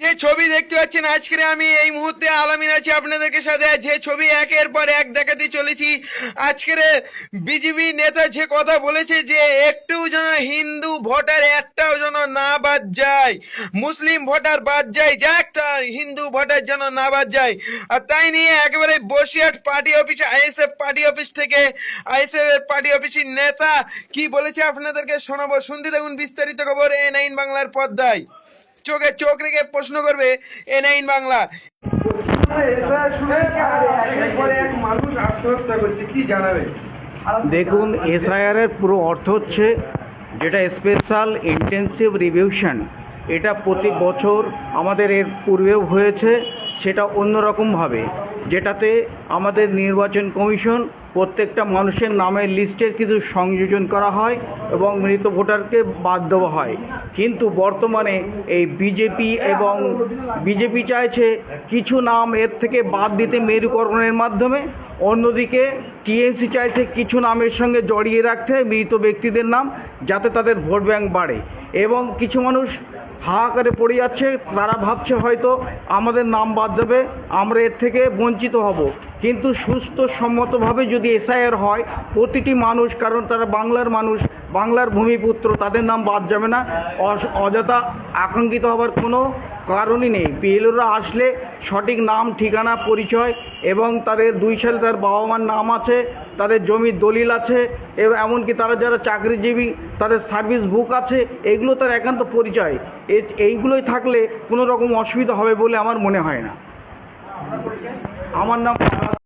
যে ছবি দেখতে পাচ্ছেন আজকে আমি এই মুহূর্তে আলামিন আছি আপনাদেরকে সাথে। যে ছবি একের পর এক দেখাতে চলেছি। আজকের বিজেপি নেতা যে কথা বলেছে যে, একটু যেন হিন্দু ভোটার একটাও যেন না বাদ যায়, মুসলিম ভোটার বাদ যায় যাক তার হিন্দু ভোটার যেন না বাদ যায়। আর তাই নিয়ে একেবারে Basirhat party office, ISF party office থেকে, আইএসএফ এর পার্টি অফিসের নেতা কি বলেছে আপনাদেরকে শোনাবো। শুনতে দেখুন বিস্তারিত খবর এ নাইন বাংলার পর্দায়। চোখে চোখ রেখে প্রশ্ন করবে, এ নাইন বাংলা। দেখুন, এসআইআরের পুরো অর্থ হচ্ছে যেটা স্পেশাল ইন্টেন্সিভ রিভিউশন এটা প্রতি বছর আমাদের এর পূর্বেও হয়েছে, সেটা অন্যরকমভাবে, যেটাতে আমাদের নির্বাচন কমিশন প্রত্যেকটা মানুষের নামের লিস্টের কিছু সংযোজন করা হয় এবং মৃত ভোটারকে বাদ দেওয়া হয়। কিন্তু বর্তমানে এই বিজেপি এবং বিজেপি চাইছে কিছু নাম এর থেকে বাদ দিতে মেরুকরণের মাধ্যমে। অন্যদিকে টিএমসি চাইছে কিছু নামের সঙ্গে জড়িয়ে রাখতে মৃত ব্যক্তিদের নাম যাতে তাদের ভোট ব্যাংক বাড়ে। এবং কিছু মানুষ হাহাকারে পড়ে যাচ্ছে, তারা ভাবছে হয়তো আমাদের নাম বাদ যাবে আমরা এর থেকে বঞ্চিত হব। কিন্তু সুস্থ সম্মতভাবে যদি এসআইআর হয়, প্রতিটি মানুষ, কারণ তারা বাংলার মানুষ, বাংলার ভূমিপুত্র, তাদের নাম বাদ যাবে না। অযথা আকাঙ্ক্ষিত হবার কোনো কারণই নেই। পিএলওরা আসলে সঠিক নাম, ঠিকানা, পরিচয় এবং তাদের দুই সালে তার বাবা মার নাম আছে, তাদের জমির দলিল আছে, এবং, এমনকি তারা যারা চাকরিজীবী, তাদের সার্ভিস বুক আছে, এগুলো তার একান্ত পরিচয়। এইগুলোই থাকলে কোনো রকম অসুবিধা হবে বলে আমার মনে হয় না। আমার নাম